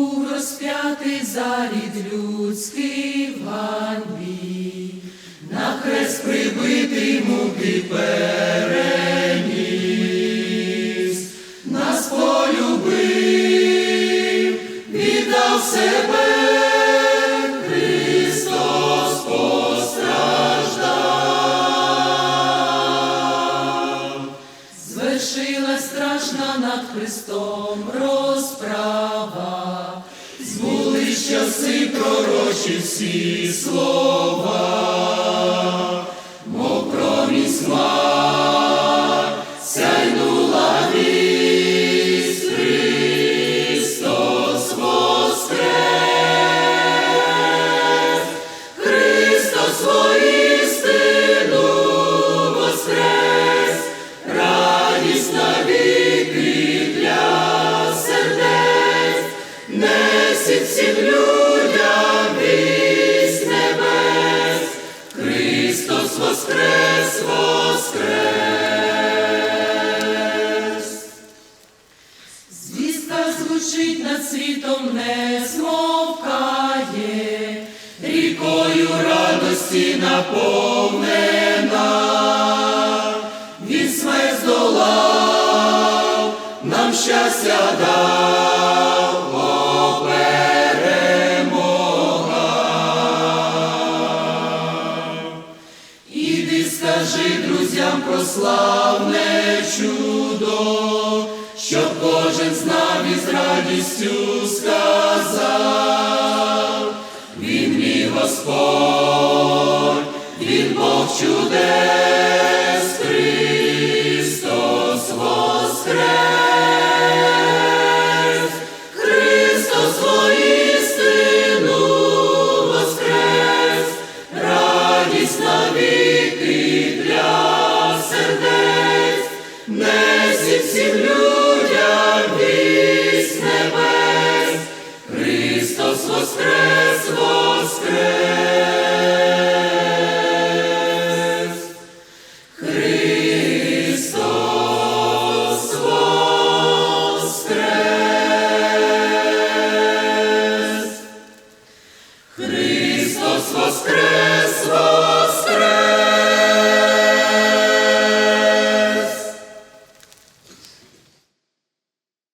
був розп'ятий за рід людський в на хрест прибитий муки переніс, нас полюбив, віддав себе. Звершилась страшна над Христом розправа, часи пророчі всі слова, мов промінь хмар, Звучить над світом, не змовкає, рікою радості наповнена, він смерть здолав, нам щастя дав, о. Іди скажи друзям про славне з радістю сказав, він мій Господь, він Бог чудес Христос воскрес. Христос воскрес, воскрес!